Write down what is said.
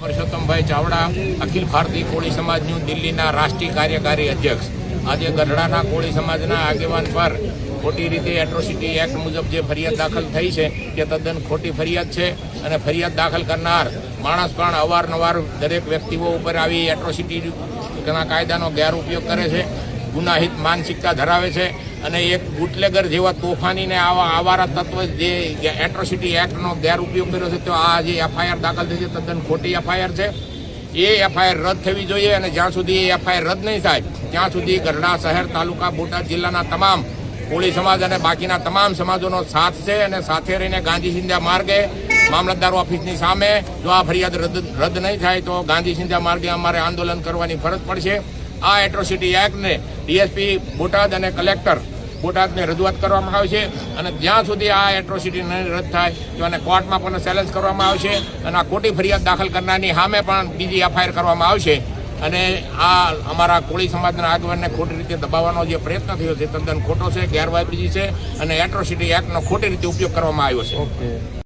પરસોત્તમભાઈ ચાવડા, અખિલ ભારતીય કોળી સમાજનું દિલ્હીના રાષ્ટ્રીય કાર્યકારી અધ્યક્ષ. આજે ગઢડાના કોળી સમાજના આગેવાન પર ખોટી રીતે એટ્રોસિટી એક્ટ મુજબ જે ફરિયાદ દાખલ થઈ છે તે તદ્દન ખોટી ફરિયાદ છે અને ફરિયાદ દાખલ કરનાર માણસ પણ અવારનવાર દરેક વ્યક્તિઓ ઉપર આવી એટ્રોસિટીના કાયદાનો ગેરઉપયોગ કરે છે, ગુનાહિત માનસિકતા ધરાવે છે. અને એક બુટલેગર જેવા તોફાનીને આવા આવારા તત્વ જે એટ્રોસિટી એક્ટનો ગેરઉપયોગ કર્યો છે, તો આ જે એફઆઈઆર દાખલ થઈ છે, તદ્દન ખોટી એફઆઈઆર છે. એ એફઆઈઆર રદ થવી જોઈએ અને જ્યાં સુધી એ એફઆઈઆર રદ નહીં થાય, ત્યાં સુધી ગઢડા શહેર, તાલુકા, બોટાદ જિલ્લાના તમામ કોળી સમાજ અને બાકીના તમામ સમાજોનો સાથ છે અને સાથે રહીને ગાંધી સિંધ્યા માર્ગે મામલતદાર ઓફિસની સામે જો આ ફરિયાદ રદ રદ નહીં થાય, તો ગાંધી સિંધ્યા માર્ગે અમારે આંદોલન કરવાની ફરજ પડશે. આ એટ્રોસિટી એક્ટને ડીએસપી બોટાદ અને કલેક્ટર બોટાદને રજૂઆત કરવામાં આવશે અને જ્યાં સુધી આ એટ્રોસિટી નહીં રદ થાય, તો એને કોર્ટમાં પણ ચેલેન્જ કરવામાં આવશે અને આ ખોટી ફરિયાદ દાખલ કરનારની સામે પણ બીજી એફઆઈઆર કરવામાં આવશે. અને આ અમારા કોળી સમાજના આગેવાનને ખોટી રીતે દબાવવાનો જે પ્રયત્ન થયો છે, તદ્દન ખોટો છે ગેરવાજબી છે અને એટ્રોસિટી એક્ટનો ખોટી રીતે ઉપયોગ કરવામાં આવ્યો છે.